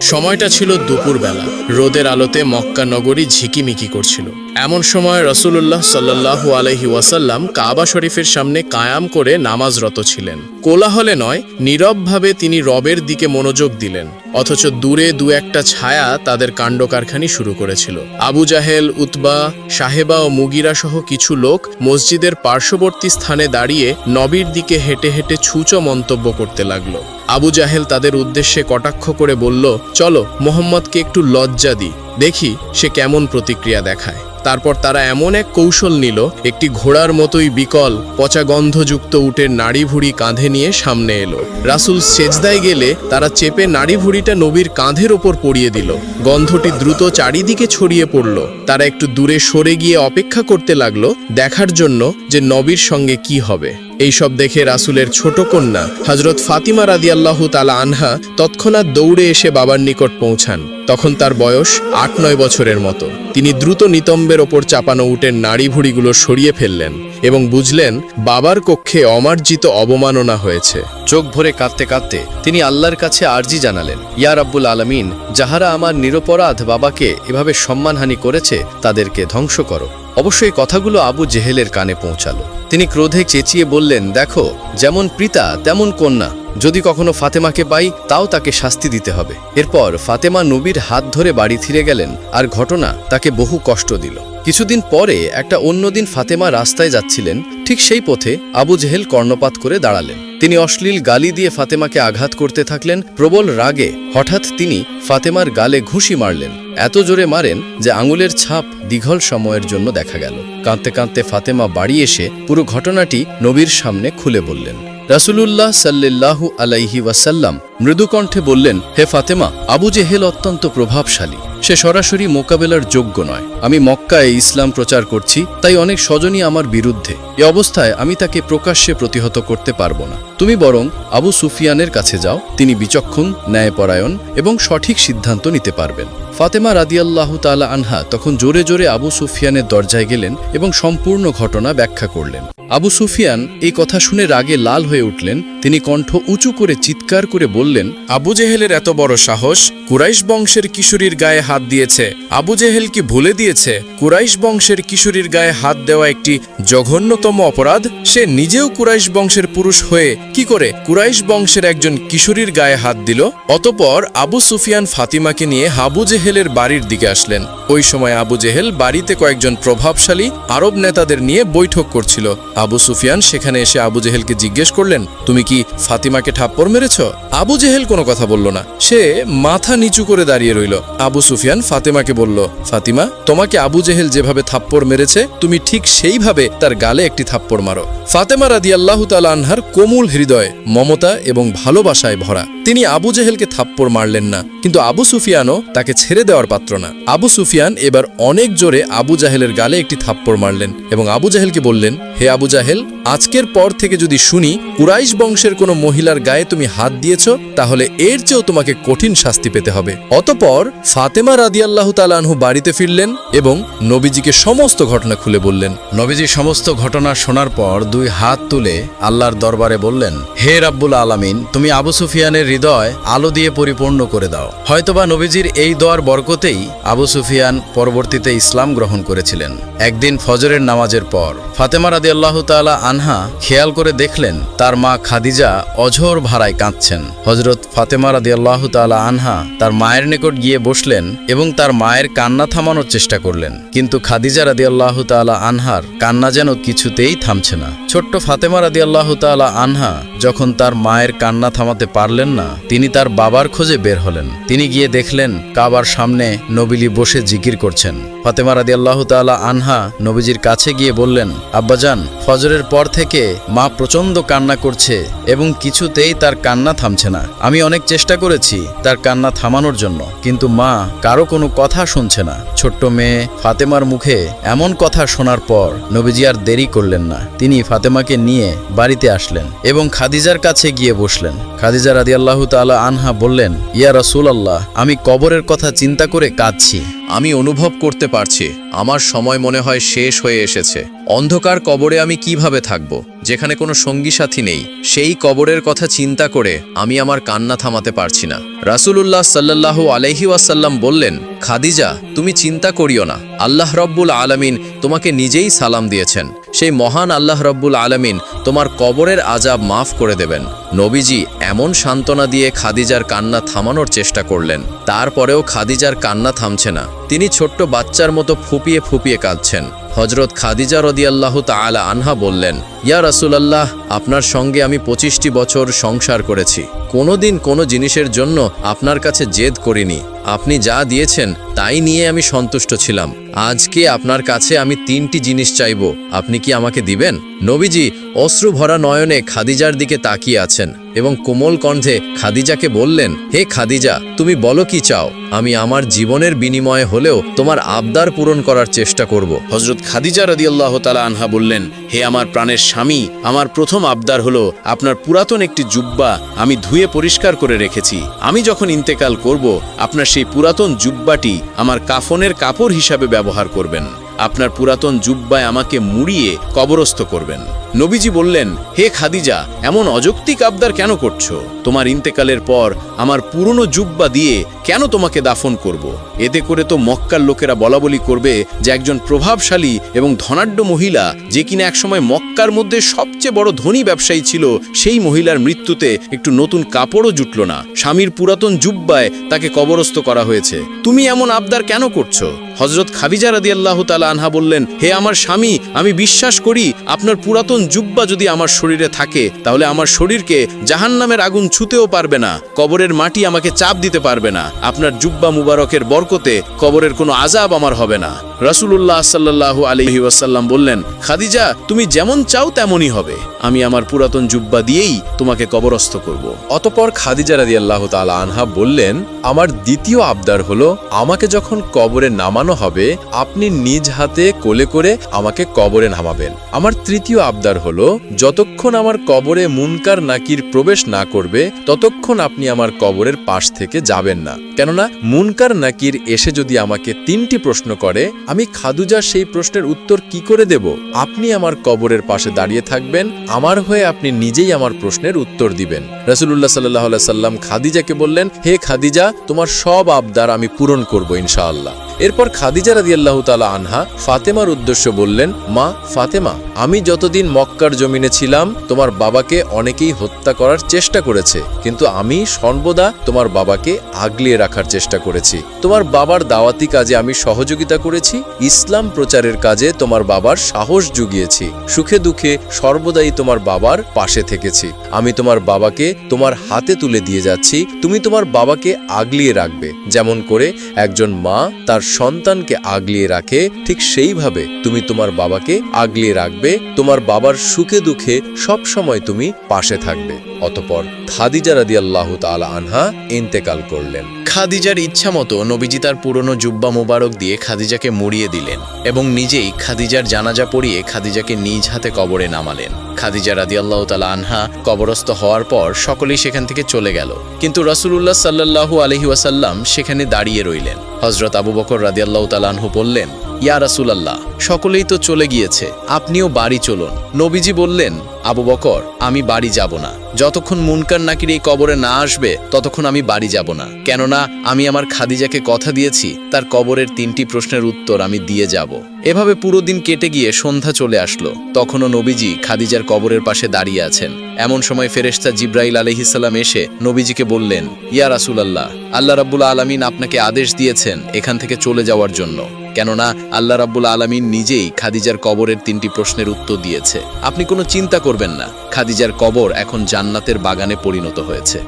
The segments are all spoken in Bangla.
সময়টা ছিল দুপুরবেলা। রোদের আলোতে মক্কা নগরী ঝিকিমিকি করছিল। এমন সময় রসুল্লাহ সাল্লাহু আলহি ওয়াসাল্লাম কাবা শরীফের সামনে কায়াম করে নামাজরত ছিলেন। কোলাহলে নয়, নীরবভাবে তিনি রবের দিকে মনোযোগ দিলেন, অথচ দূরে দু একটা ছায়া তাদের কাণ্ড কারখানি শুরু করেছিল। আবু জাহেল, উতবা, সাহেবা ও মুগিরা সহ কিছু লোক মসজিদের পার্শ্ববর্তী স্থানে দাঁড়িয়ে নবীর দিকে হেঁটে হেঁটে ছুঁচো মন্তব্য করতে লাগল। আবু জাহেল তাদের উদ্দেশ্যে কটাক্ষ করে বলল, চলো, মোহাম্মদকে একটু লজ্জা দিই। দেখি সে কেমন প্রতিক্রিয়া দেখায়। তারপর তারা এমন এক কৌশল নিল, একটি ঘোড়ার মতোই বিকল, পচা গন্ধযুক্ত উটের নাড়ি ভুড়ি কাঁধে নিয়ে সামনে এলো। রাসুল সেজদায় গেলে তারা চেপে নাড়ি ভুড়িটা নবীর কাঁধের ওপর পড়িয়ে দিল। গন্ধটি দ্রুত চারিদিকে ছড়িয়ে পড়ল। তারা একটু দূরে সরে গিয়ে অপেক্ষা করতে লাগল, দেখার জন্য যে নবীর সঙ্গে কি হবে। এইসব দেখে রাসুলের ছোট কন্যা হজরত ফাতিমা রাদিয়াল্লাহু তালা আনহা তৎক্ষণাৎ দৌড়ে এসে বাবার নিকট পৌঁছান। তখন তার বয়স আট নয় বছরের মতো। তিনি দ্রুত নিতম্বের ওপর চাপানো উটের নাড়ি ভুড়িগুলো সরিয়ে ফেললেন এবং বুঝলেন, বাবার কক্ষে অমার্জিত অবমাননা হয়েছে। চোখ ভরে কাঁদতে কাঁদতে তিনি আল্লাহর কাছে আর্জি জানালেন, ইয়া রাব্বুল আলামিন, যাহারা আমার নিরপরাধ বাবাকে এভাবে সম্মানহানি করেছে, তাদেরকে ধ্বংস করো। অবশ্যই কথাগুলো আবু জেহেলের কানে পৌঁছালো। তিনি ক্রোধে চেঁচিয়ে বললেন, দেখো, যেমন পিতা, তেমন কন্যা। যদি কখনো ফাতেমাকে পাই, তাও তাকে শাস্তি দিতে হবে। এরপর ফাতেমা নবীর হাত ধরে বাড়ি ফিরে গেলেন আর ঘটনা তাকে বহু কষ্ট দিল। কিছুদিন পরে একটা অন্যদিন ফাতেমা রাস্তায় যাচ্ছিলেন ঠিক সেই পথে আবু জেহেল কর্ণপাত করে দাঁড়ালেন। তিনি অশ্লীল গালি দিয়ে ফাতেমাকে আঘাত করতে থাকলেন। প্রবল রাগে হঠাৎ তিনি ফাতেমার গালে ঘুষি মারলেন। এত জোরে মারেন যে আঙুলের ছাপ দীঘল সময়ের জন্য দেখা গেল। কাঁদতে কাঁদতে ফাতেমা বাড়ি এসে পুরো ঘটনাটি নবীর সামনে খুলে বললেন। রাসুলুল্লাহ সাল্লাল্লাহু আলাইহি ওয়াসাল্লাম মৃদুকণ্ঠে বললেন, হে ফাতেমা, আবু জেহেল অত্যন্ত প্রভাবশালী। সে সরাসরি মোকাবেলার যোগ্য নয়। আমি মক্কায় ইসলাম প্রচার করছি, তাই অনেক স্বজনই আমার বিরুদ্ধে। এ অবস্থায় আমি তাকে প্রকাশ্যে প্রতিহত করতে পারব না। তুমি বরং আবু সুফিয়ানের কাছে যাও, তিনি বিচক্ষণ, ন্যায়পরায়ণ এবং সঠিক সিদ্ধান্ত নিতে পারবেন। ফাতেমা রাদিয়াল্লাহু তাআলা আনহা তখন জোরে জোরে আবু সুফিয়ানের দরজায় গেলেন এবং সম্পূর্ণ ঘটনা ব্যাখ্যা করলেন। আবু সুফিয়ান এই কথা শুনে রাগে লাল হয়ে উঠলেন। তিনি কণ্ঠ উঁচু করে চিৎকার করে বললেন, আবু জেহেলের এত বড় সাহস, কুরাইশ বংশের কিশোরীর গায়ে হাত দিয়েছে। আবু জেহেল কি ভুলে দিয়েছে? কুরাইশ বংশের কিশোরীর গায়ে হাত দেওয়া একটি জঘন্যতম অপরাধ? সে নিজেও কুরাইশ বংশের পুরুষ হয়ে কি করে কুরাইশ বংশের একজন কিশোরীর গায়ে হাত দিল? অতপর আবু সুফিয়ান ফাতিমাকে নিয়ে আবু জেহেলের বাড়ির দিকে আসলেন। ওই সময় আবু জেহেল বাড়িতে কয়েকজন প্রভাবশালী আরব নেতাদের নিয়ে বৈঠক করছিল। আবু সুফিয়ান সেখানে এসে আবু জেহেলকে জিজ্ঞেস করলেন, তুমি কি ফাতিমাকে ঠাপ্পর মেরেছ? আবু জেহেল কোনো কথা বলল না। সে মাথা নিচু করে দাঁড়িয়ে রইল। আবু সুফিয়ান ফাতেমাকে বলল, ফাতিমা, তোমাকে আবু জেহেল যেভাবে থাপ্পড় মেরেছে, তুমি ঠিক সেইভাবে তার গালে একটি থাপ্পড় মারো। ফাতেমা রাদি আল্লাহ আনহার কোমল হৃদয় মমতা এবং ভালোবাসায় ভরা। তিনি আবু জেহেলকে থাপ্পড় মারলেন না, কিন্তু আবু সুফিয়ানও তাকে ছেড়ে দেওয়ার পাত্র না। আবু সুফিয়ান এবার অনেক জোরে আবু জাহেলের গালে একটি থাপ্পড় মারলেন এবং আবু জাহেলকে বললেন, হে আবু জাহেল, আজকের পর থেকে যদি শুনি, কুরাইশ বংশের কোনো মহিলার গায়ে তুমি হাত দিয়েছ তাহলে এর চেয়েও তোমাকে কঠিন শাস্তি পেতে হবে। অতপর ফাতেমা রাদিয়াল্লাহু তালানহু বাড়িতে ফিরলেন এবং নবীজিকে সমস্ত ঘটনা খুলে বললেন। নবীজি সমস্ত ঘটনা শোনার পর দুই হাত তুলে আল্লাহর দরবারে বললেন, হে রাব্বুল আলামিন, তুমি আবু সুফিয়ানের হৃদয় আলো দিয়ে পরিপূর্ণ করে দাও। হয়তোবা নবীজির এই দোয়ার বরকতেই আবু সুফিয়ান পরবর্তীতে ইসলাম গ্রহণ করেছিলেন। একদিন ফজরের নামাজের পর ফাতেমা রাদি আল্লাহ তালা আনহা খেয়াল করে দেখলেন, তার মা খাদিজা অঝোর ভাড়ায় কাঁদছেন। হজরত ফাতেমা রাদি আল্লাহ তালা আনহা তার মায়ের নিকট গিয়ে বসলেন এবং তার মায়ের কান্না থামানোর চেষ্টা করলেন। কিন্তু খাদিজা রাদি আল্লাহ তালা আনহার কান্না যেন কিছুতেই থামছে না। ছোট্ট ফাতেমা রাদি আল্লাহ তালা আনহা যখন তার মায়ের কান্না থামাতে পারলেন না, তিনি তার বাবার খোঁজে বের হলেন। তিনি গিয়ে দেখলেন, কাবার সামনে নবিলি বসে জিকির করছেন। ফাতেমা রাদি আল্লাহ তালা আনহা নবীজির কাছে গিয়ে বললেন, আব্বাজান, ফজরের পর থেকে মা প্রচণ্ড কান্না করছে এবং কিছুতেই তার কান্না থামছে না। আমি অনেক চেষ্টা করেছি তার কান্না থামানোর জন্য, কিন্তু মা কারও কোনো কথা শুনছে না। ছোট্ট মেয়ে ফাতেমার মুখে এমন কথা শোনার পর নবীজি আর দেরি করলেন না। তিনি ফাতেমাকে নিয়ে বাড়িতে আসলেন এবং খাদিজার কাছে গিয়ে বসলেন। খাদিজা রাদি আল্লাহ তালা আনহা বললেন, ইয়া রসুল আল্লাহ আমি কবরের কথা চিন্তা করে কাঁদছি। আমি অনুভব করতে পারছি, আমার সময় মনে হয় শেষ হয়ে এসেছে। অন্ধকার কবরে আমি কীভাবে থাকব? যেখানে কোনো সঙ্গী সাথী নেই, সেই কবরের কথা চিন্তা করে আমি আমার কান্না থামাতে পারছি না। রাসূলুল্লাহ সাল্লাল্লাহু আলাইহি ওয়াসাল্লাম বললেন, খাদিজা, তুমি চিন্তা করিও না। আল্লাহ রব্বুল আলামিন তোমাকে নিজেই সালাম দিয়েছেন। সেই মহান আল্লাহ রব্বুল আলামিন তোমার কবরের আজাব মাফ করে দেবেন। নবীজি এমন সান্ত্বনা দিয়ে খাদিজার কান্না থামানোর চেষ্টা করলেন। তারপরেও খাদিজার কান্না থামছে না। তিনি ছোট্ট বাচ্চার মতো ফুপিয়ে ফুপিয়ে কাঁদছেন। হজরত খাদিজা রদিয়াল্লাহ তালা আনহা বললেন ইয়া রাসূলাল্লাহ আপনার সঙ্গে আমি পঁচিশটি বছর সংসার করেছি। কোনোদিন কোনো জিনিসের জন্য আপনার কাছে জেদ করিনি। আপনি যা দিয়েছেন, তাই নিয়ে আমি সন্তুষ্ট ছিলাম। আজকে আপনার কাছে আমি তিনটি জিনিস চাইব। আপনি কি আমাকে দিবেন? নবীজি অশ্রু ভরা নয়নে খাদিজার দিকে তাকিয়ে আছেন এবং কোমল কণ্ঠে খাদিজাকে বললেন, হে খাদিজা, তুমি বলো কি চাও? আমি আমার জীবনের বিনিময়ে হলেও তোমার আবদার পূরণ করার চেষ্টা করব। হজরত খাদিজা রাদিয়াল্লাহ তালা আনহা বললেন, হে আমার প্রাণের স্বামী, আমার প্রথম আবদার হলো, আপনার পুরাতন একটি জুব্বা আমি ধুয়ে পরিষ্কার করে রেখেছি। আমি যখন ইন্তেকাল করব, আপনার সেই পুরাতন জুব্বাটি আমার কাফনের কাপড় হিসাবে ব্যবহার করবেন। আপনার পুরাতন জুব্বায় আমাকে মুড়িয়ে কবরস্থ করবেন। নবীজি বললেন, হে খাদিজা, এমন অযৌক্তিক আবদার কেন করছ? তোমার ইন্তেকালের পর আমার পুরনো জুব্বা দিয়ে কেন তোমাকে দাফন করব। এতে করে তো মক্কার লোকেরা বলা বলি করবে যে একজন প্রভাবশালী এবং ধনাঢ্য মহিলা যে কিনা একসময় মক্কার মধ্যে সবচেয়ে বড় ধনী ব্যবসায়ী ছিল, সেই মহিলার মৃত্যুতে একটু নতুন কাপড়ও জুটল না। স্বামীর পুরাতন জুব্বায় তাকে কবরস্থ করা হয়েছে। তুমি এমন আবদার কেন করছ? হজরত খাবিজা রাদি আল্লাহ তালা আনহা বললেন, হে আমার স্বামী, আমি বিশ্বাস করি আপনার পুরাতন জুব্বা যদি আমার শরীরে থাকে, তাহলে আমার শরীরকে জাহান নামের আগুন ছুতেও পারবে না, কবরের মাটি আমাকে চাপ দিতে পারবে না। আপনার জুব্বা মুবারকের বরকতে কবরের কোনো আজাব আমার হবে না। রাসূলুল্লাহ সাল্লাল্লাহু আলাইহি ওয়াসাল্লাম বললেন, খাদিজা, তুমি যেমন চাও তেমনই হবে। আমি আমার পুরাতন জুব্বা দিয়েই তোমাকে কবরস্থ করব। অতপর খাদিজা রাদিয়াল্লাহ তাআলা আনহা বললেন, আমার দ্বিতীয় আবদার হলো, আমাকে যখন কবরে নামানো হবে, আপনি নিজ হাতে কোলে করে আমাকে কবরে নামাবেন। আমার তৃতীয় আবদার হলো, যতক্ষণ আমার কবরে মুনকার নাকির প্রবেশ না করবে, ততক্ষণ আপনি আমার কবরের পাশ থেকে যাবেন না। কেননা, মুনকার নাকির এসে যদি আমাকে তিনটি প্রশ্ন করে আমি খাদুজার সেই প্রশ্নের উত্তর কি করে দেব? আপনি আমার কবরের পাশে দাঁড়িয়ে থাকবেন, আমার হয়ে আপনি নিজেই আমার প্রশ্নের উত্তর দিবেন। রসুল্লাহ সাল্লাহ সাল্লাম খাদিজাকে বললেন, হে খাদিজা, তোমার সব আবদার আমি পূরণ করব ইনশাআল্লাহ। এরপর খাদিজা রাদিয়াল্লাহু তাআলা আনহা ফাতেমার উদ্দেশ্য বললেন, মা, ফাতেমা, আমি যতদিন মক্কার জমিনে ছিলাম, তোমার বাবাকে অনেকেই হত্যা করার চেষ্টা করেছে, কিন্তু আমি সর্বদা তোমার বাবাকে আগলিয়ে রাখার চেষ্টা করেছি। তোমার বাবার দাওয়াতি কাজে আমি সহযোগিতা করেছি, ইসলাম প্রচারের কাজে তোমার বাবার সাহস জুগিয়েছি, সুখে দুঃখে সর্বদাই তোমার বাবার পাশে থেকেছি। আমি তোমার বাবাকে তোমার হাতে তুলে দিয়ে যাচ্ছি, তুমি তোমার বাবাকে আগলিয়ে রাখবে, যেমন করে একজন মা তার সন্তানকে আগলিয়ে রাখে, ঠিক সেইভাবে তুমি তোমার বাবাকে আগলিয়ে রাখবে, তোমার বাবার সুখে দুঃখে সব সময় তুমি পাশে থাকবে। অতপর খাদিজা রাদিয়াল্লাহু তাআলা আনহা ইন্তেকাল করলেন। খাদিজার ইচ্ছা মতো নবীজি তার পুরনো জুব্বা মোবারক দিয়ে খাদিজাকে মুড়িয়ে দিলেন এবং নিজেই খাদিজার জানাজা পড়িয়ে খাদিজাকে নিজ হাতে কবরে নামালেন। খাদিজা রাদিয়াল্লাহ তালা আনহা কবরস্থ হওয়ার পর সকলেই সেখান থেকে চলে গেল। কিন্তু রসুলুল্লাহ সাল্লাহু আলহি ওয়াসাল্লাম সেখানে দাঁড়িয়ে রইলেন। হজরত আবু বকর রাদিয়াল্লাহ তালাহু বললেন ইয়া রাসুলাল্লাহ, সকলেই তো চলে গিয়েছে, আপনিও বাড়ি চলুন। নবীজি বললেন, আবু বকর, আমি বাড়ি যাব না। যতক্ষণ মুনকার নাকির এই কবরে না আসবে, ততক্ষণ আমি বাড়ি যাব না। কেননা, আমি আমার খাদিজাকে কথা দিয়েছি, তার কবরের তিনটি প্রশ্নের উত্তর আমি দিয়ে যাব। এভাবে পুরো দিন কেটে গিয়ে সন্ধ্যা চলে আসলো। তখনও নবীজি খাদিজার কবরের পাশে দাঁড়িয়ে আছেন। এমন সময় ফেরেশতা জিব্রাইল আলহিসাল্লাম এসে নবীজিকে বললেন, ইয়া রাসুলাল্লাহ, আল্লাহ রাব্বুল আলমিন আপনাকে আদেশ দিয়েছেন এখান থেকে চলে যাওয়ার জন্য। কেননা আল্লাহ রাব্বুল আলমিন নিজেই খাদিজার কবরের তিনটি প্রশ্নের উত্তর দিয়েছে। আপনি কোনো চিন্তা করবেন না, খাদিজার কবর এখন জান্নাতের বাগানে পরিণত হয়েছে।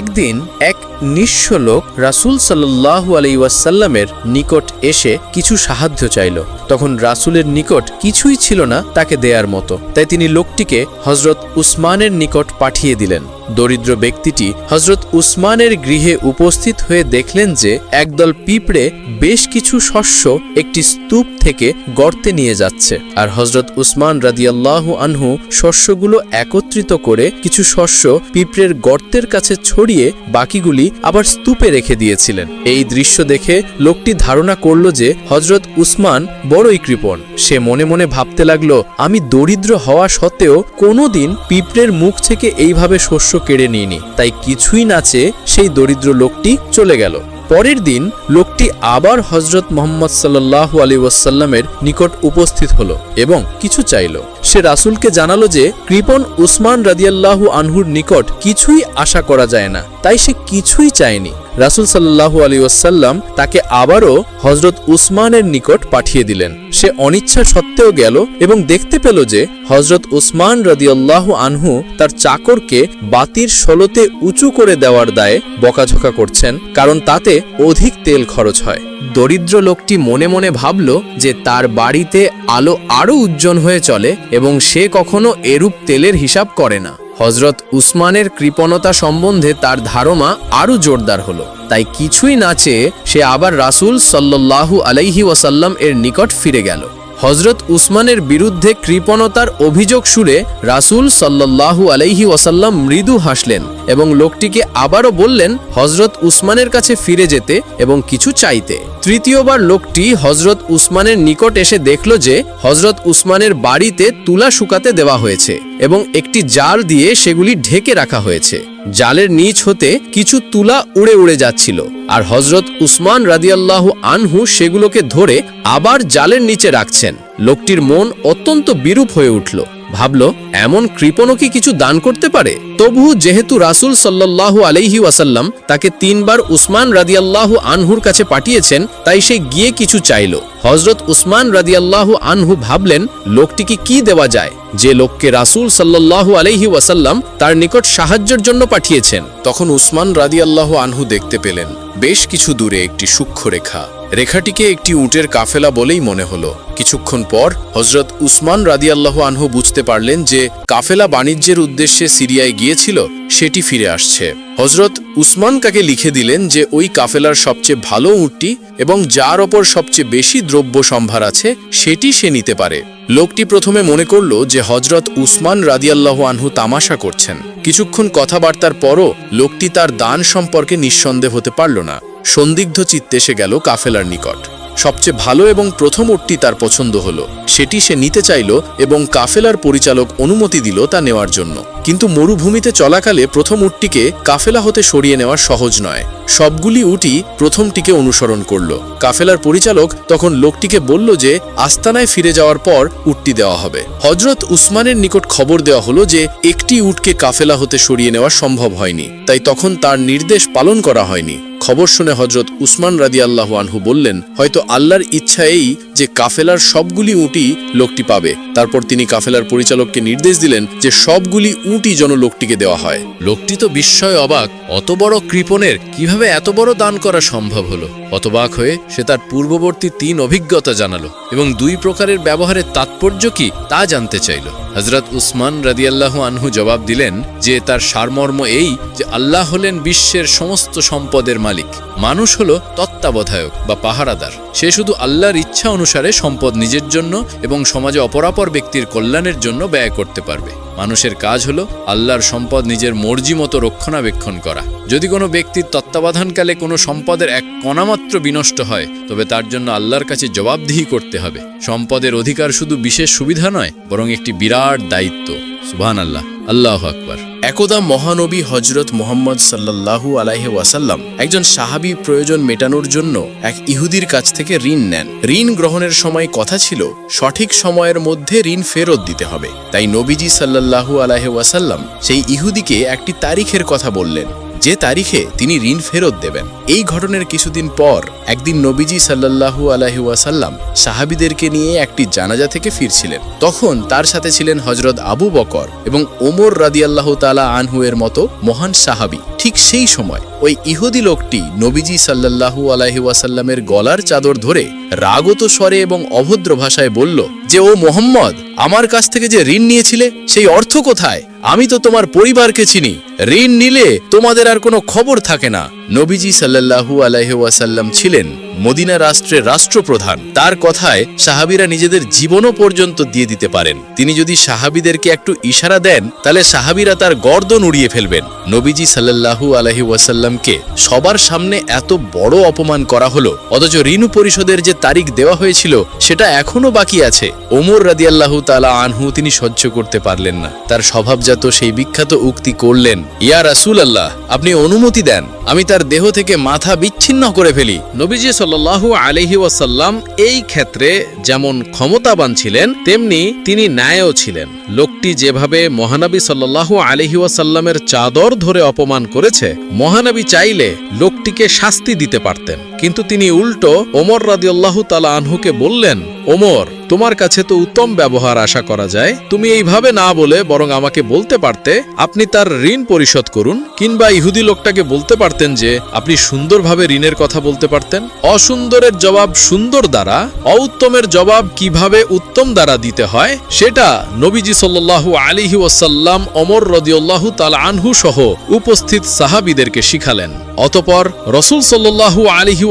একদিন এক নিঃস্ব লোক রাসুল সাল্লাহু আলাই ওয়াসাল্লামের নিকট এসে কিছু সাহায্য চাইল। তখন রাসুলের নিকট কিছুই ছিল না তাকে দেয়ার মতো। তাই তিনি লোকটিকে হজরত উসমানের নিকট পাঠিয়ে দিলেন। দরিদ্র ব্যক্তিটি হজরত উসমানের গৃহে উপস্থিত হয়ে দেখলেন যে একদল পিঁপড়ে বেশ কিছু শস্য একটি স্তূপ থেকে গর্তে নিয়ে যাচ্ছে। আর হজরত উসমান রাদিয়াল্লাহু আনহু শস্যগুলো একত্রিত করে কিছু শস্য পিঁপড়ের গর্তের কাছে ছড়িয়ে বাকিগুলি আবার স্তূপে রেখে দিয়েছিলেন। এই দৃশ্য দেখে লোকটি ধারণা করল যে হজরত উসমান বড়ই কৃপণ। সে মনে মনে ভাবতে লাগল, আমি দরিদ্র হওয়া সত্ত্বেও কোনোদিন পিঁপড়ের মুখ থেকে এইভাবে শস্য কেড়ে নিইনি, তাই কিছুই না চেয়ে সেই দরিদ্র লোকটি চলে গেল। পরের দিন লোকটি আবার হজরত মোহাম্মদ সাল্লু আলী ওয়াসাল্লামের নিকট উপস্থিত হলো এবং কিছু চাইল। সে রাসূলকে জানালো যে, কৃপন উসমান রাদিয়াল্লাহু আনহুর নিকট কিছুই আশা করা যায় না, তাই সে কিছুই চায়নি। রাসূল সাল্লাহু আলী ওয়াসাল্লাম তাকে আবারও হজরত উসমানের নিকট পাঠিয়ে দিলেন। সে অনিচ্ছা সত্ত্বেও গেল এবং দেখতে পেল যে হজরত উসমান রাদিয়াল্লাহু আনহু তার চাকরকে বাতির ষোলোতে উঁচু করে দেওয়ার দায়ে বকাঝকা করছেন, কারণ তাতে অধিক তেল খরচ হয়। দরিদ্র লোকটি মনে মনে ভাবল যে তার বাড়িতে আলো আরও উজ্জ্বল হয়ে চলে এবং সে কখনো এরূপ তেলের হিসাব করে না। হজরত উসমানের কৃপণতা সম্বন্ধে তার ধারণা আরও জোরদার হলো। তাই কিছুই না চেয়ে সে আবার রাসুল সাল্লাহু আলাইহি ওয়াসাল্লাম এর নিকট ফিরে গেল। হজরত উসমানের বিরুদ্ধে কৃপণতার অভিযোগ সুরে রাসুল সাল্লাল্লাহু আলাইহি ওয়াসাল্লাম মৃদু হাসলেন এবং লোকটিকে আবারও বললেন, হজরত উসমানের কাছে ফিরে যেতে এবং কিছু চাইতে। তৃতীয়বার লোকটি হজরত উসমানের নিকট এসে দেখল যে হজরত উসমানের বাড়িতে তুলা শুকাতে দেওয়া হয়েছে। এবং একটি জাল দিয়ে সেগুলি ঢেকে রাখা হয়েছে। জালের নিচ হতে কিছু তুলা উড়ে উড়ে যাচ্ছিল। আর হজরত উসমান রাদিয়াল্লাহু আনহু সেগুলোকে ধরে আবার জালের নিচে রাখছেন। লোকটির মন অত্যন্ত বিরূপ হয়ে উঠল। ভাবল, এমন কৃপণও কি কিছু দান করতে পারে? তবু যেহেতু রাসূল সাল্লাল্লাহু আলাইহি ওয়াসাল্লাম তাকে তিনবার উসমান রাদিয়াল্লাহু আনহুর কাছে পাঠিয়েছেন, তাই সে গিয়ে কিছু চাইল। হজরত উসমান রাদিয়াল্লাহু আনহু ভাবলেন, লোকটিকে কি দেওয়া যায়? যে লোককে রাসূল সাল্লাল্লাহু আলাইহি ওয়াসাল্লাম তার নিকট সাহায্যের জন্য পাঠিয়েছেন। তখন উসমান রাদিয়াল্লাহু আনহু দেখতে পেলেন, বেশ কিছু দূরে একটি সূক্ষ্ম রেখা রেখাটিকে একটি উটের কাফেলা বলেই মনে হলো। কিছুক্ষণ পর হজরত উসমান রাদিয়াল্লাহু আনহু বুঝতে পারলেন যে কাফেলা বাণিজ্যের উদ্দেশ্যে সিরিয়ায় গিয়েছিল, সেটি ফিরে আসছে। হজরত উসমান কাকে লিখে দিলেন যে ওই কাফেলার সবচেয়ে ভালো উটটি এবং যার ওপর সবচেয়ে বেশি দ্রব্য সম্ভার আছে, সেটি সে নিতে পারে। লোকটি প্রথমে মনে করল যে হজরত উসমান রাদিয়াল্লাহু আনহু তামাশা করছেন। কিছুক্ষণ কথাবার্তার পরও লোকটি তার দান সম্পর্কে নিঃসন্দেহ হতে পারল না। সন্দিগ্ধ চিত্তে সে গেল কাফেলার নিকট। সবচেয়ে ভালো এবং প্রথম ওটটি তার পছন্দ হলো। সেটি সে নিতে চাইল এবং কাফেলার পরিচালক অনুমতি দিল তা নেওয়ার জন্য। কিন্তু মরুভূমিতে চলাকালে প্রথম উটটিকে কাফেলা হতে সরিয়ে নেওয়া সহজ নয়। সবগুলি উটি প্রথমটিকে অনুসরণ করল। কাফেলার পরিচালক তখন লোকটিকে বলল যে, আস্তানায় ফিরে যাওয়ার পর উটটি দেওয়া হবে। হজরত উসমানের নিকট খবর দেওয়া হলো যে, একটি উটকে কাফেলা হতে সরিয়ে নেওয়া সম্ভব হয়নি। তাই তখন তার নির্দেশ পালন করা হয়নি। খবর শুনে হজরত উসমান রাদি আনহু বললেন, হয়তো আল্লাহর ইচ্ছা এই যে, কাফেলার সবগুলি উঁটি লোকটি পাবে। তারপর তিনি কাফেলার পরিচালককে নির্দেশ দিলেন যে, সবগুলি উঁটি যেন লোকটিকে দেওয়া হয়। লোকটি তো বিস্ময় অবাক, অত বড় কৃপণের কীভাবে এত বড় দান করা সম্ভব হলো? অতবাক হয়ে সে তার পূর্ববর্তী তিন অভিজ্ঞতা জানালো এবং দুই প্রকারের ব্যবহারের তাৎপর্য কি তা জানতে চাইল। হজরত উসমান রাদিয়াল্লাহু আনহু জবাব দিলেন যে তার সারমর্ম এই যে আল্লাহ হলেন বিশ্বের সমস্ত সম্পদের মালিক। মানুষ হলো তত্ত্বাবধায়ক বা পাহারাদার। সে শুধু আল্লাহর ইচ্ছা অনুসারে সম্পদ নিজের জন্য এবং সমাজে অপরাপর ব্যক্তির কল্যাণের জন্য ব্যয় করতে পারবে। মানুষের কাজ হলো আল্লাহর সম্পদ নিজের মর্জি মতো রক্ষণাবেক্ষণ করা। যদি কোনো ব্যক্তির তত্ত্বাবধানকালে কোনো সম্পদের এক কণামাত্র বিনষ্ট হয়, তবে তার জন্য আল্লাহর কাছে জবাবদিহি করতে হবে। সম্পদের অধিকার শুধু বিশেষ সুবিধা নয়, বরং একটি বিরাট দায়িত্ব। সুবহান আল্লাহ আল্লাহ আকবার। একদা মহানবী হজরত মোহাম্মদ সাল্লাল্লাহু আলাইহি ওয়াসাল্লাম একজন সাহাবী প্রয়োজন মেটানোর জন্য এক ইহুদির কাছ থেকে ঋণ নেন। ঋণ গ্রহণের সময় কথা ছিল, সঠিক সময়ের মধ্যে ঋণ ফেরত দিতে হবে। তাই নবীজি সাল্লাল্লাহু আলাইহি ওয়াসাল্লাম সেই ইহুদিকে একটি তারিখের কথা বললেন। যে তারিখে তিনি ঋণ ফেরত দেবেন। এই ঘটনার কিছুদিন পর একদিন নবীজি সাল্লাল্লাহু আলাইহি ওয়াসাল্লাম সাহাবিদেরকে নিয়ে একটি জানাজা থেকে ফিরছিলেন। তখন তার সাথে ছিলেন হজরত আবু বকর এবং ওমর রাদিয়াল্লাহ তালা আনহু এর মতো মহান সাহাবি। ঠিক সেই সময় ওই ইহুদি লোকটি নবীজি সাল্লাল্লাহু আলাইহি ওয়াসাল্লামের গলার চাদর ধরে রাগত স্বরে এবং অভদ্র ভাষায় বলল যে ও মোহাম্মদ আমার কাছ থেকে যে ঋণ নিয়েছিলে, সেই অর্থ কোথায়? আমি তো তোমার পরিবারকে চিনি। ঋণ নিলে তোমাদের আর কোনো খবর থাকে না। নবীজি সাল্লাল্লাহু আলাইহি ওয়াসাল্লাম ছিলেন মদিনা রাষ্ট্রের রাষ্ট্রপ্রধান। তার কথায় সাহাবীরা নিজেদের জীবনও পর্যন্ত দিয়ে দিতে পারেন। তিনি যদি সাহাবীদেরকে একটু ইশারা দেন, তাহলে সাহাবীরা তার গর্দন উড়িয়ে ফেলবেন। নবীজি সাল্লাল্লাহু আলাইহি ওয়াসাল্লামকে সবার সামনে এত বড় অপমান করা হলো, অথচ ঋণ পরিশোধের যে তারিখ দেওয়া হয়েছিল, সেটা এখনও বাকি আছে। ওমর রাদিয়াল্লাহু তালা আনহু তিনি সহ্য করতে পারলেন না। তার স্বভাবজাত সেই বিখ্যাত উক্তি করলেন, ইয়া রাসূল আল্লাহ আপনি অনুমতি দেন, আমি তার দেহ থেকে মাথা বিচ্ছিন্ন করে ফেলি। নবীজি সাল্লাল্লাহু আলাইহি ওয়াসাল্লাম এই ক্ষেত্রে যেমন ক্ষমতাবান ছিলেন, তেমনি তিনি ন্যায়ও ছিলেন। লোকটি যেভাবে মহানবী সাল্লাল্লাহু আলহি ওয়াসাল্লামের চাদর ধরে অপমান করেছে, মহানবী চাইলে লোকটিকে শাস্তি দিতে পারতেন। কিন্তু তিনি উল্টো ওমর রাদিয়াল্লাহু তালা আনহুকে বললেন, ওমর, তোমার কাছে তো উত্তম ব্যবহার আশা করা যায়। তুমি এইভাবে না বলে বরং আমাকে বলতে পারতে, আপনি তার ঋণ পরিশোধ করুন, কিংবা ইহুদি লোকটাকে বলতে পারতেন যে, আপনি সুন্দরভাবে ঋণের কথা বলতে পারতেন। অসুন্দরের জবাব সুন্দর দ্বারা, অউত্তমের জবাব কীভাবে উত্তম দ্বারা দিতে হয়, সেটা নবীজি সাল্লাল্লাহু আলিহি ওয়াসাল্লাম অমর রদিউল্লাহু তাল আনহু সহ উপস্থিত সাহাবিদেরকে শিখালেন। অতপর রসুল সাল্লাল্লাহু আলিহি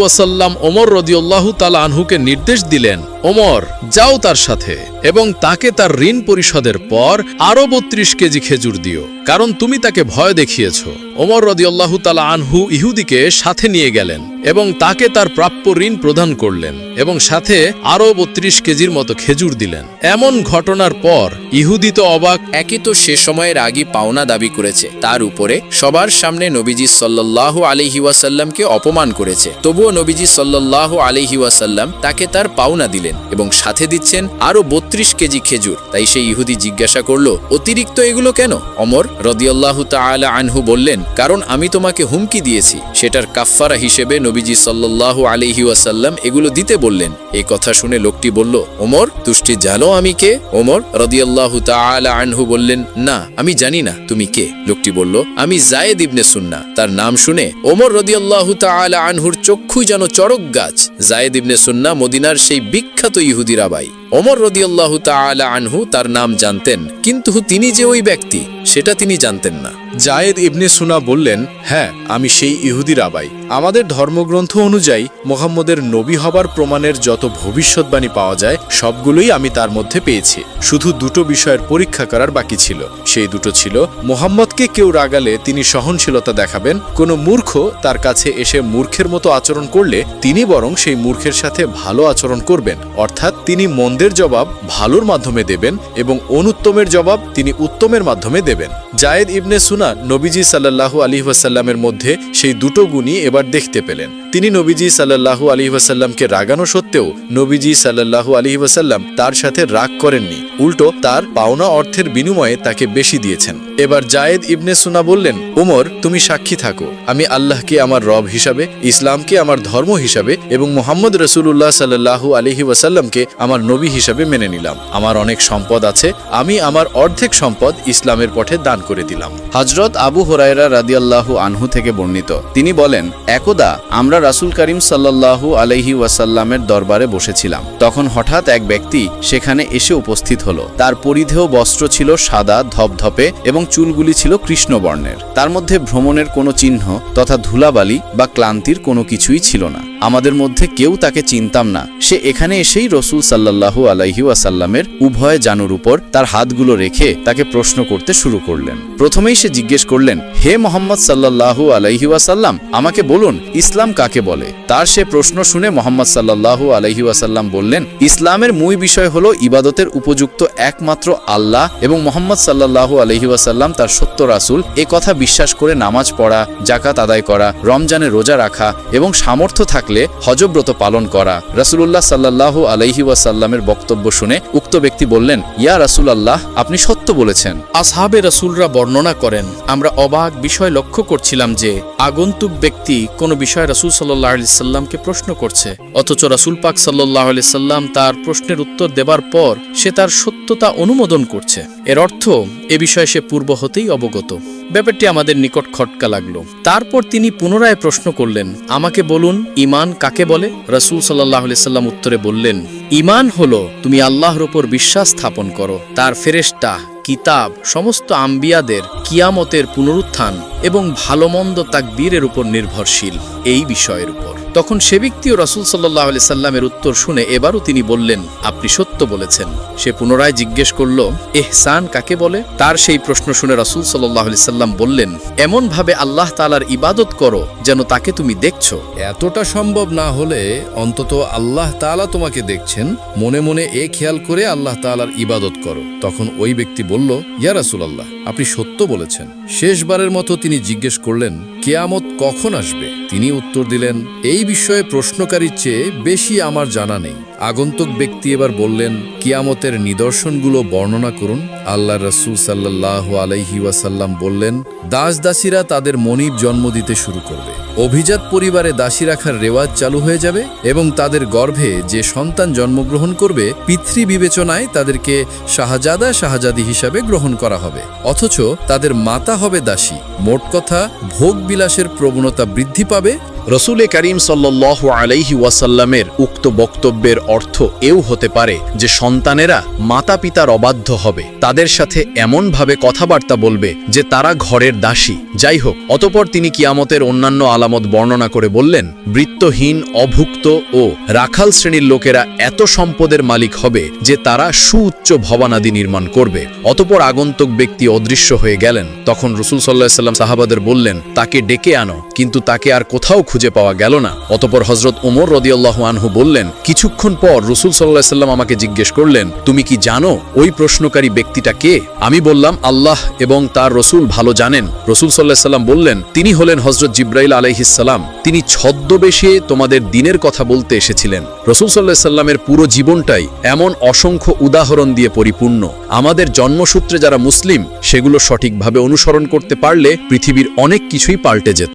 ওমর রদিউল্লাহু তালা আনহুকে নির্দেশ দিলেন ওমর যাও তার সাথে। এবং তাকে তার ঋণ পরিশোধের পর আরও বত্রিশ কেজি খেজুর দিও, কারণ তুমি তাকে ভয় দেখিয়েছ। ওমর রদিউল্লাহু তালা আনহু ইহুদিকে সাথে নিয়ে গেলেন এবং তাকে তার প্রাপ্য ঋণ প্রদান করলেন এবং সাথে আরও বত্রিশ কেজির মতো খেজুর দিলেন। এমন ঘটনার পর ইহুদি তো অবাক। একই তো সে সময়ের আগে পাওনা দাবি করেছে। তার উপরে সবার সামনে নবীজি সাল্লাল্লাহু আলাইহি ওয়াসাল্লামকে অপমান করেছে। তবুও নবীজি সাল্লাল্লাহু আলাইহি ওয়াসাল্লাম তাকে তার পাওনা দিলেন এবং সাথে দিচ্ছেন আরও বত্রিশ কেজি খেজুর। তাই সেই ইহুদি জিজ্ঞাসা করল, অতিরিক্ত এগুলো কেন? অমর রদিয়াল্লাহু তাআলা আনহু বললেন, কারণ আমি তোমাকে হুমকি দিয়েছি। সেটার কাফফারা হিসেবে নবীজি সাল্লাল্লাহু আলাইহি ওয়াসাল্লাম এগুলো দিতে বললেন। এই কথা শুনে লোকটি বলল, ওমর, তুষ্টি জানো আমি কে? ওমর রদিয়াল্লাহু তাআলা আনহু বললেন, না, আমি জানি না, তুমি কে? লোকটি বলল, আমি জায়েদ ইবনে সুন্না। তার নাম শুনে ওমর রদিয়াল্লাহু তাআলা আনহুর চক্ষু যেন চরক গাছ। জায়েদ ইবনে সুন্না মদিনার সেই বিখ্যাত ইহুদি রাবাই। ওমর রদিয়াল্লাহু তাআলা আনহু তার নাম জানতেন, কিন্তু তিনি যে ওই ব্যক্তি, সেটা তিনি জানতেন না। জায়েদ ইবনে সুনা বললেন হ্যাঁ আমি সেই ইহুদি রাবাই। আমাদের ধর্মগ্রন্থ অনুযায়ী মোহাম্মদের নবী হবার প্রমাণের যত ভবিষ্যৎবাণী পাওয়া যায়, সবগুলোই আমি তার মধ্যে পেয়েছি। শুধু দুটো বিষয়ের পরীক্ষা করার বাকি ছিল। সেই দুটো ছিল, মোহাম্মদকে কেউ রাগালে তিনি সহনশীলতা দেখাবেন, কোনো মূর্খ তার কাছে এসে মূর্খের মতো আচরণ করলে তিনি বরং সেই মূর্খের সাথে ভালো আচরণ করবেন। অর্থাৎ তিনি মন্দের জবাব ভালোর মাধ্যমে দেবেন এবং অনুত্তমের জবাব তিনি উত্তমের মাধ্যমে দেবেন। জায়েদ ইবনে সুনা নবীজি সাল্লাল্লাহু আলী ওয়াসাল্লামের মধ্যে সেই দুটো গুণই এবার দেখতে পেলেন। তিনি নবীজি সাল্লাল্লাহু আলী ওয়াসাল্লামকে রাগানো সত্ত্বেও নবীজি সাল্লাল্লাহু আলী ওয়াসাল্লাম তার সাথে রাগ করেননি। উল্টো তার পাওনা অর্থের বিনিময়ে তাকে বেশি দিয়েছেন। এবার জায়েদ ইবনে সুনা বললেন উমর তুমি সাক্ষী থাকো। আমি আল্লাহকে আমার রব হিসাবে, ইসলামকে আমার ধর্ম হিসাবে এবং মোহাম্মদ রসুল্লাহ সাল্লাহু আলহি ওয়াসাল্লামকে আমার নবী হিসাবে মেনে নিলাম। আমার অনেক সম্পদ আছে, আমি আমার অর্ধেক সম্পদ ইসলামের পথে দান করে দিলাম। হজরত আবু হোরাইরা রাদিয়াল্লাহু আনহু থেকে বর্ণিত। তিনি বলেন, একদা আমরা রাসূল করিম সাল্লাল্লাহু আলাইহি ওয়াসাল্লামের দরবারে বসেছিলাম। তখন হঠাৎ এক ব্যক্তি সেখানে এসে উপস্থিত হলো। তার পরিধেয় বস্ত্র ছিল সাদা, ধপধপে এবং চুলগুলি ছিল কৃষ্ণবর্ণের। তার মধ্যে ভ্রমণের কোনো চিহ্ন তথা ধুলাবালি বা ক্লান্তির কোনো কিছুই ছিল না। আমাদের মধ্যে কেউ তাকে চিনতাম না। সে এখানে এসেই রসুল সাল্লাল্লাহু আলাইহি ওয়াসাল্লামের উভয় জানুর উপর তার হাতগুলো রেখে তাকে প্রশ্ন করতে শুরু করলেন। প্রথমেই সে জিজ্ঞেস করলেন, হে মোহাম্মদ সাল্লাল্লাহু আলাইহি ওয়াসাল্লাম, আমাকে বলুন, ইসলাম কাকে বলে? তার সে প্রশ্ন শুনে মোহাম্মদ সাল্লাল্লাহু আলাইহি ওয়াসাল্লাম বললেন, ইসলামের মূল বিষয় হল ইবাদতের উপযুক্ত একমাত্র আল্লাহ এবং মোহাম্মদ সাল্লাল্লাহু আলাইহি ওয়াসাল্লাম তার সত্য রাসুল। এ কথা বিশ্বাস করে নামাজ পড়া জাকাত আদায় করা, রমজানে রোজা রাখা এবং সামর্থ্য থাকলে হজব্রত পালন করা। রাসূলুল্লাহ সাল্লাল্লাহু আলাইহি ওয়াসাল্লামের বক্তব্য শুনে উক্ত ব্যক্তি বললেন, ইয়া রাসূলুল্লাহ, আপনি সত্য বলেছেন। আসহাবে রসুলরা বর্ণনা করেন, আমরা অবাক বিষয় লক্ষ্য করছিলাম যে আগন্তুক ব্যক্তি কোনো বিষয় রসুল সাল্লাহ আলি সাল্লামকে প্রশ্ন করছে, অথচ রসুল পাক সাল্লাহ আলি সাল্লাম তার প্রশ্নের উত্তর দেবার পর সে তার সত্যতা অনুমোদন করছে। এর অর্থ, এ বিষয়ে সে পূর্ব হতেই অবগত। ব্যাপারটি আমাদের নিকট খটকা লাগল। তারপর তিনি পুনরায় প্রশ্ন করলেন, আমাকে বলুন, ইমান কাকে বলে? রসুল সাল্লাহ সাল্লাম উত্তরে বললেন ইমান হলো তুমি আল্লাহর ওপর বিশ্বাস স্থাপন করো, তার ফেরেশতা কিতাব, সমস্ত আম্বিয়াদের কিয়ামতের পুনরুত্থান এবং ভালো মন্দ তাকবীরের উপর নির্ভরশীল এই বিষয়ের উপর। তখন সে ব্যক্তিও রসুল সাল্লাহ আলি সাল্লামের উত্তর শুনে এবারও তিনি বললেন, আপনি সত্য বলেছেন। সে পুনরায় জিজ্ঞেস করল, এহসান কাকে বলে? তার সেই প্রশ্ন শুনে রসুল সাল্লাহ আলি সাল্লাম বললেন, এমনভাবে আল্লাহ তালার ইবাদত করো যেন তাকে তুমি দেখছ। এতটা সম্ভব না হলে অন্তত আল্লাহ তাআলা তোমাকে দেখছেন। মনে মনে এ খেয়াল করে আল্লাহ তাআলার ইবাদত করো। তখন ওই ব্যক্তি বলল ইয়া রাসুলাল্লাহ আপনি সত্য বলেছেন। শেষবারের মতো তিনি জিজ্ঞেস করলেন কেয়ামত কখন আসবে? তিনি উত্তর দিলেন, এই বিষয়ে প্রশ্নকারীর চেয়ে বেশি আমার জানা নেই। আগন্তুক ব্যক্তি এবার বললেন, কিয়ামতের নিদর্শনগুলো বর্ণনা করুন। আল্লাহ রসুল সাল্লাহ আলাইহি ওয়াসাল্লাম বললেন দাস দাসীরা তাদের মনিব জন্ম দিতে শুরু করবে। অভিজাত পরিবারে দাসী রাখার রেওয়াজ চালু হয়ে যাবে এবং তাদের গর্ভে যে সন্তান জন্মগ্রহণ করবে, পিতৃ বিবেচনায় তাদেরকে শাহজাদা শাহজাদি হিসাবে গ্রহণ করা হবে। অথচ তাদের মাতা হবে দাসী। মোট কথা ভোগ বিলাসের প্রবণতা বৃদ্ধি পাবে হবে রসুলে করিম সাল্লাহ আলাইহি ওয়াসাল্লামের উক্ত বক্তব্যের অর্থ এও হতে পারে যে সন্তানেরা মাতা পিতার অবাধ্য হবে। তাদের সাথে এমনভাবে কথাবার্তা বলবে যে তারা ঘরের দাসী। যাই হোক অতপর তিনি কিয়ামতের অন্যান্য আলামত বর্ণনা করে বললেন, বৃত্তহীন, অভুক্ত ও রাখাল শ্রেণির লোকেরা এত সম্পদের মালিক হবে যে তারা সুউচ্চ ভবানাদি নির্মাণ করবে। অতপর আগন্তুক ব্যক্তি অদৃশ্য হয়ে গেলেন। তখন রসুল সাল্লাহ সাল্লাম সাহাবাদের বললেন, তাকে ডেকে আনো, কিন্তু তাকে আর কোথাও খুঁজে পাওয়া গেল না। অতপর হজরত উমর রদিয়াল্লাহ আনহু বললেন, কিছুক্ষণ পর রসুল সাল্লাহ সাল্লাম আমাকে জিজ্ঞেস করলেন, তুমি কি জানো ওই প্রশ্নকারী ব্যক্তিটা কে? আমি বললাম, আল্লাহ এবং তার রসুল ভালো জানেন। রসুল সাল্লাহ সাল্লাম বললেন, তিনি হলেন হজরত জিব্রাইল আলাইহিসাল্লাম তিনি ছদ্মবেশে তোমাদের দিনের কথা বলতে এসেছিলেন। রসুল সাল্লাহ সাল্লামের পুরো জীবনটাই এমন অসংখ্য উদাহরণ দিয়ে পরিপূর্ণ। আমাদের জন্মসূত্রে যারা মুসলিম, সেগুলো সঠিকভাবে অনুসরণ করতে পারলে পৃথিবীর অনেক কিছুই পাল্টে যেত।